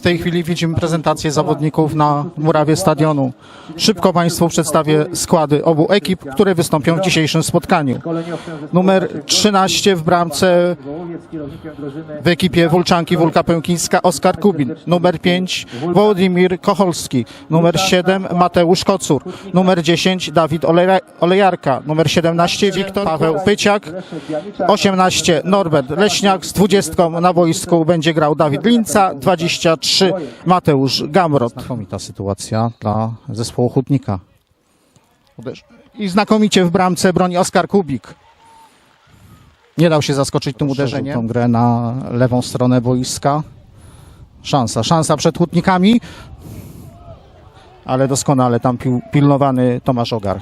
W tej chwili widzimy prezentację zawodników na murawie stadionu. Szybko Państwu przedstawię składy obu ekip, które wystąpią w dzisiejszym spotkaniu. Numer 13 w bramce w ekipie Wulczanki Wólka Pękińska Oskar Kubin. Numer 5 Wołodymir Kocholski. Numer 7 Mateusz Kocur. Numer 10 Dawid Oleja- Olejarka. Numer 17 Wiktor Paweł Pyciak. 18 Norbert Leśniak. Z 20 na boisku będzie grał Dawid Linca. 23 Mateusz Gamrot. Znakomita sytuacja dla zespołu Hutnika. I znakomicie w bramce broni Oskar Kubik. Nie dał się zaskoczyć tym uderzeniem. Tą grę na lewą stronę boiska. Szansa, szansa przed Hutnikami. Ale doskonale tam pił, pilnowany Tomasz Ogar.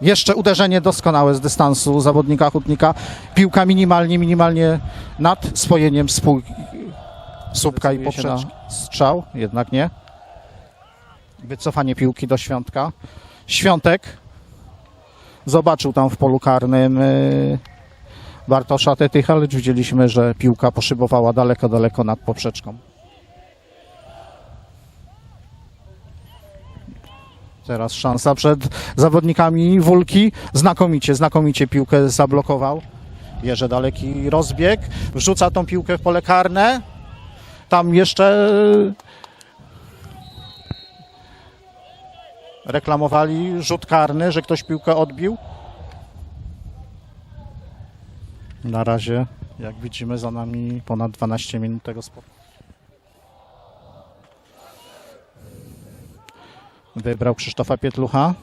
Jeszcze uderzenie doskonałe z dystansu zawodnika Hutnika. Piłka minimalnie, minimalnie nad spojeniem spół... słupka i poprzeczki. Strzał, jednak nie. Wycofanie piłki do Świątka. Świątek zobaczył tam w polu karnym y, Bartosza Tetycha, lecz widzieliśmy, że piłka poszybowała daleko, daleko nad poprzeczką. Teraz szansa przed zawodnikami Wólki. Znakomicie, znakomicie piłkę zablokował. Bierze daleki rozbieg, wrzuca tą piłkę w pole karne. Tam jeszcze reklamowali rzut karny, że ktoś piłkę odbił. Na razie, jak widzimy, za nami ponad 12 minut tego spotkania. Wybrał Krzysztofa Pietlucha.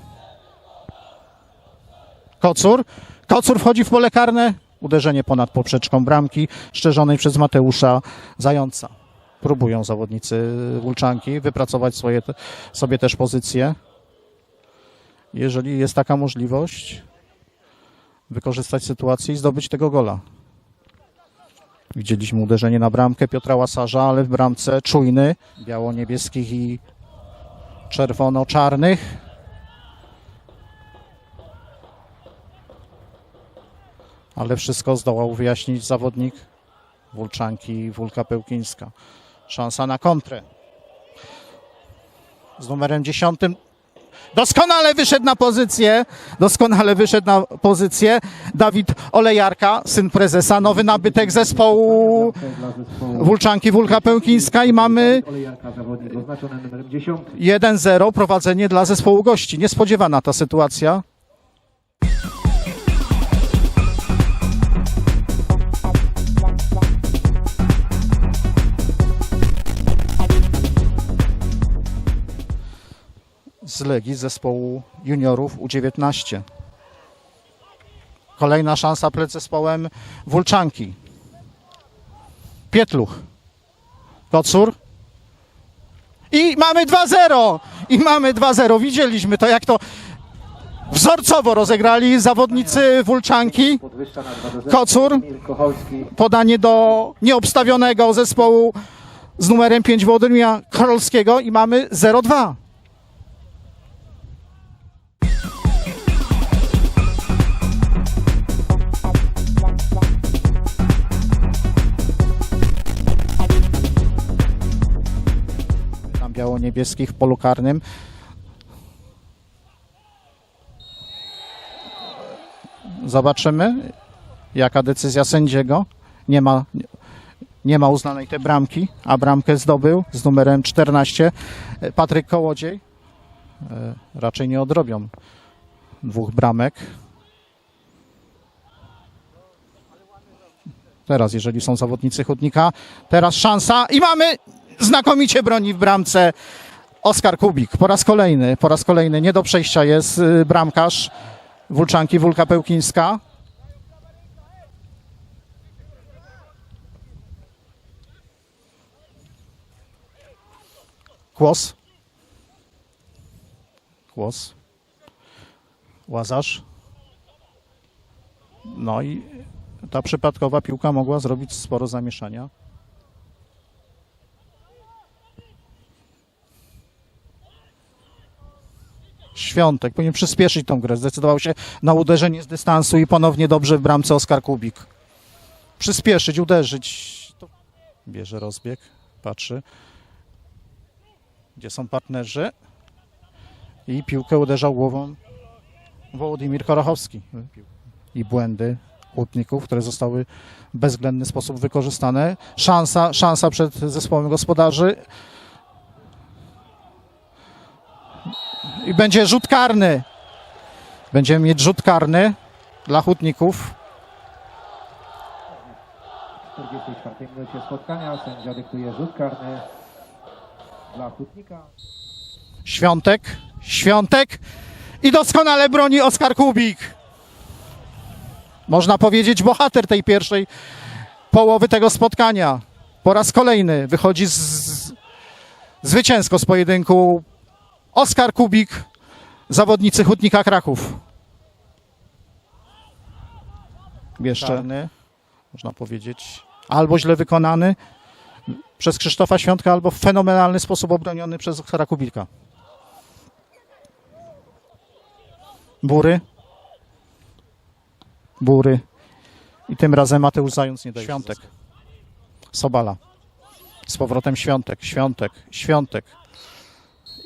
Kocur. Kocur wchodzi w pole karne. Uderzenie ponad poprzeczką bramki, szczerzonej przez Mateusza Zająca. Próbują zawodnicy Wulczanki wypracować swoje, sobie też pozycje. Jeżeli jest taka możliwość, wykorzystać sytuację i zdobyć tego gola. Widzieliśmy uderzenie na bramkę Piotra Łasarza, ale w bramce czujny, biało-niebieskich i czerwono-czarnych. Ale wszystko zdołał wyjaśnić zawodnik Wulczanki Wólka Pełkińska. Szansa na kontrę. Z numerem 10 Doskonale wyszedł na pozycję, doskonale wyszedł na pozycję Dawid Olejarka, syn prezesa, nowy nabytek zespołu Wulczanki Wólka Pełkińska i mamy Olejarka zawodnik oznaczony numerem 10. 1-0 prowadzenie dla zespołu gości. Niespodziewana ta sytuacja. Z Legii zespołu juniorów U19. Kolejna szansa przed zespołem Wulczanki. Pietluch. Kocur. I mamy 2-0! I mamy 2-0. Widzieliśmy to, jak to wzorcowo rozegrali zawodnicy Wulczanki. Podwyższa na 2 do 0. Kocur. Podanie do nieobstawionego zespołu z numerem 5 Włodymira Karolskiego i mamy 0-2. Tam biało-niebieskich w polu karnym. Zobaczymy, jaka decyzja sędziego. Nie ma, nie ma uznanej tej bramki, a bramkę zdobył z numerem 14 Patryk Kołodziej. E, Raczej nie odrobią dwóch bramek. Teraz, jeżeli są zawodnicy Hutnika, teraz szansa i mamy znakomicie broni w bramce Oskar Kubik. Po raz kolejny, po raz kolejny nie do przejścia jest y, bramkarz Wulczanki Wólka Pełkińska. Kłos. Kłos. Łazarz. No i ta przypadkowa piłka mogła zrobić sporo zamieszania. Świątek powinien przyspieszyć tą grę. Zdecydował się na uderzenie z dystansu i ponownie dobrze w bramce Oskar Kubik. Przyspieszyć, uderzyć. Bierze rozbieg. Patrzy. Gdzie są partnerzy? I piłkę uderzał głową Wołodymir Korachowski. I błędy hutników, które zostały w bezwzględny sposób wykorzystane. Szansa, szansa przed zespołem gospodarzy. I będzie rzut karny. Będziemy mieć rzut karny dla hutników. W 44 minucie spotkania sędzia dyktuje rzut karny dla Hutnika. Świątek, Świątek i doskonale broni Oskar Kubik. Można powiedzieć bohater tej pierwszej połowy tego spotkania. Po raz kolejny wychodzi z, z, zwycięsko z pojedynku Oskar Kubik, zawodnicy Hutnika Kraków. Jeszcze, można powiedzieć, albo źle wykonany przez Krzysztofa Świątka, albo w fenomenalny sposób obroniony przez Oskara Kubika. Bury. Bury. I tym razem Mateusz Zając nie daje. Świątek. Sobala. Z powrotem Świątek, Świątek, Świątek.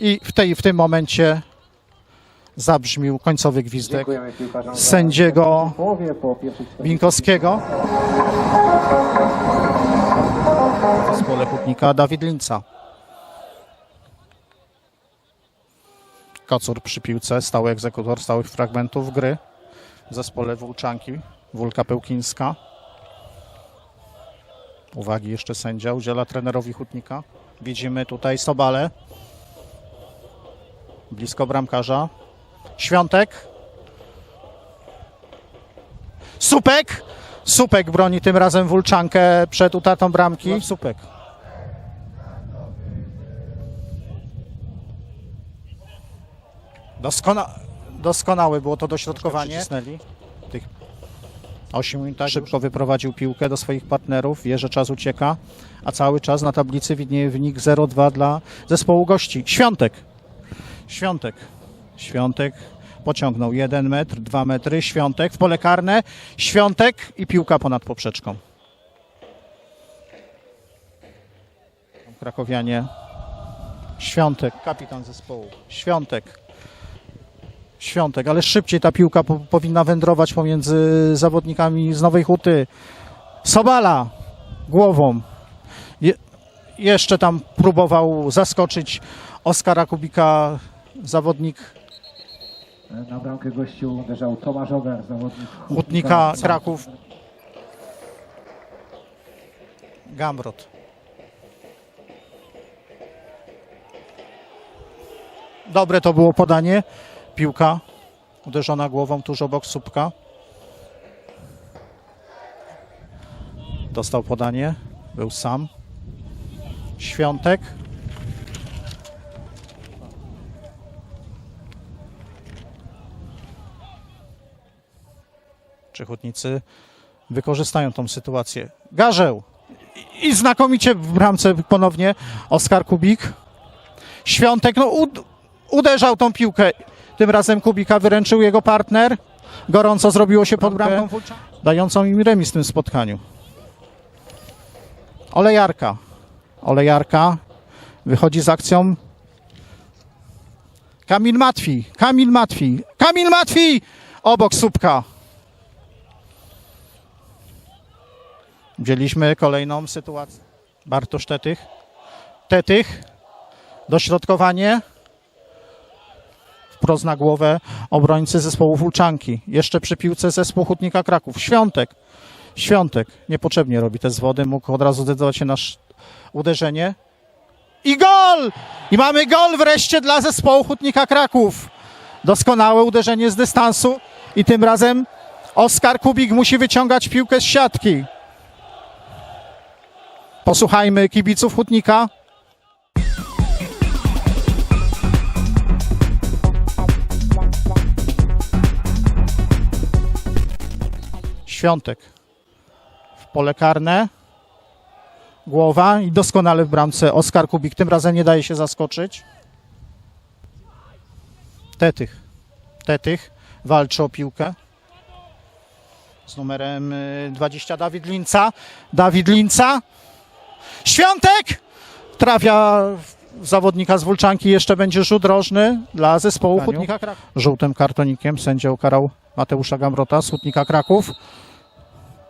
I w, tej, w tym momencie zabrzmił końcowy gwizdek sędziego w połowie po pierwszych 40 Winkowskiego. W zespole Hutnika Dawid Linca. Kocur przy piłce, stały egzekutor stałych fragmentów gry. W zespole Włóczanki, Wólka Pełkińska. Uwagi jeszcze sędzia udziela trenerowi Hutnika. Widzimy tutaj Sobale. Blisko bramkarza. Świątek. Supek. Supek broni tym razem Wulczankę przed utratą bramki. Supek. Doskona, doskonałe było to dośrodkowanie. Tych 8 minut szybko wyprowadził piłkę do swoich partnerów. Wie, że czas ucieka, a cały czas na tablicy widnieje wynik 0-2 dla zespołu gości. Świątek. Świątek. Świątek pociągnął 1 metr, 2 metry. Świątek w pole karne. Świątek i piłka ponad poprzeczką. Krakowianie. Świątek, kapitan zespołu. Świątek. Świątek, ale szybciej ta piłka po, powinna wędrować pomiędzy zawodnikami z Nowej Huty. Sobala głową. Je, jeszcze tam próbował zaskoczyć Oskara Kubika zawodnik Na bramkę gościu uderzał Tomasz Ogar, zawodnik Hutnika Kraków. Gamrot. Dobre to było podanie. Piłka uderzona głową tuż obok słupka. Dostał podanie. Był sam. Świątek. Czy hutnicy wykorzystają tą sytuację? Garzeł. I- znakomicie w bramce ponownie Oskar Kubik. Świątek, no ud- uderzał tą piłkę. Tym razem Kubika wyręczył jego partner. Gorąco zrobiło się pod bramką, dającą im remis w tym spotkaniu. Olejarka. Olejarka wychodzi z akcją. Kamil Matwi. Kamil Matwi. Kamil Matwi! Obok słupka. Wzięliśmy kolejną sytuację. Bartosz Tetych. Tetych. Dośrodkowanie. Wprost na głowę obrońcy zespołu Wulczanki. Jeszcze przy piłce zespół Hutnika Kraków. Świątek. Świątek. Niepotrzebnie robi te zwody. Mógł od razu zdecydować się na uderzenie. I gol! I mamy gol wreszcie dla zespołu Hutnika Kraków. Doskonałe uderzenie z dystansu. I tym razem Oskar Kubik musi wyciągać piłkę z siatki. Posłuchajmy kibiców Hutnika. Świątek w pole karne. Głowa i doskonale w bramce Oskar Kubik. Tym razem nie daje się zaskoczyć. Tetych. Tetych walczy o piłkę. Z numerem y, 20 Dawid Linca. Dawid Linca. Świątek! Trafia w zawodnika z Wólczanki, jeszcze będzie rzut rożny dla zespołu Hutnika Kraków. Żółtym kartonikiem sędzia ukarał Mateusza Gamrota z Hutnika Kraków.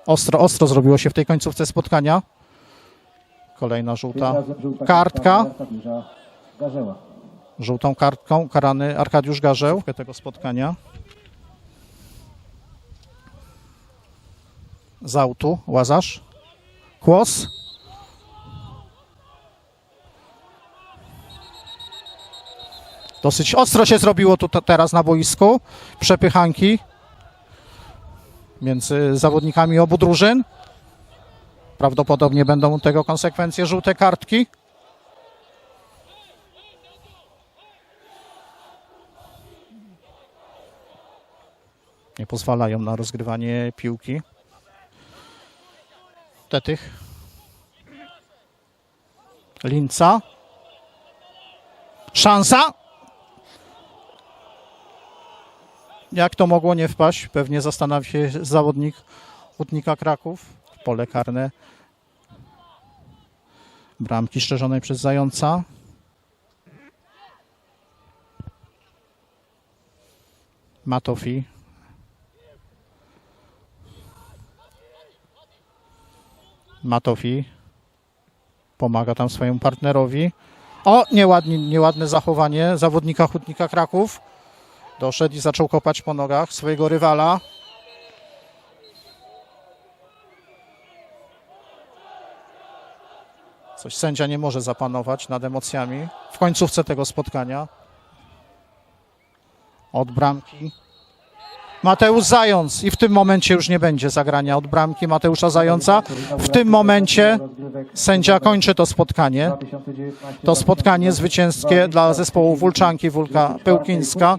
Ostro, ostro zrobiło się w tej końcówce spotkania. Kolejna żółta kartka. Żółtą kartką karany Arkadiusz Garzeł tego spotkania. Z autu Łazarz. Kłos. Dosyć ostro się zrobiło tu te- teraz na boisku. Przepychanki między zawodnikami obu drużyn. Prawdopodobnie będą tego konsekwencje żółte kartki. nie pozwalają na rozgrywanie piłki. Tetych. Linca. Szansa. Jak to mogło nie wpaść? Pewnie zastanawia się zawodnik Hutnika Kraków. Pole karne. Bramki szczerzonej przez Zająca. Matofi Matofi pomaga tam swojemu partnerowi. O, nieładnie, nieładne zachowanie zawodnika Hutnika Kraków. Doszedł i zaczął kopać po nogach swojego rywala. Coś sędzia nie może zapanować nad emocjami w końcówce tego spotkania. Od bramki. Mateusz Zając i w tym momencie już nie będzie zagrania od bramki Mateusza Zająca. W tym momencie sędzia kończy to spotkanie. 2019 To spotkanie zwycięskie dla zespołu Wólczanki Wólka Pełkińska.